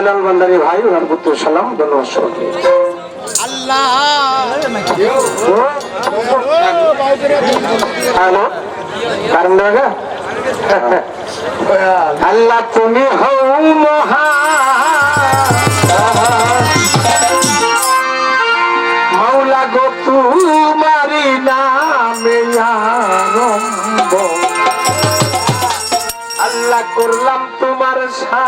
জয়নাল ভান্ডারী ভাই ওনার পুত্র সালাম, ধন্যবাদ সবাইকে। আল্লাহ, তুমি হও মহা মাওলা গো তুমারি নামে আল্লাহ করলাম তোমার সা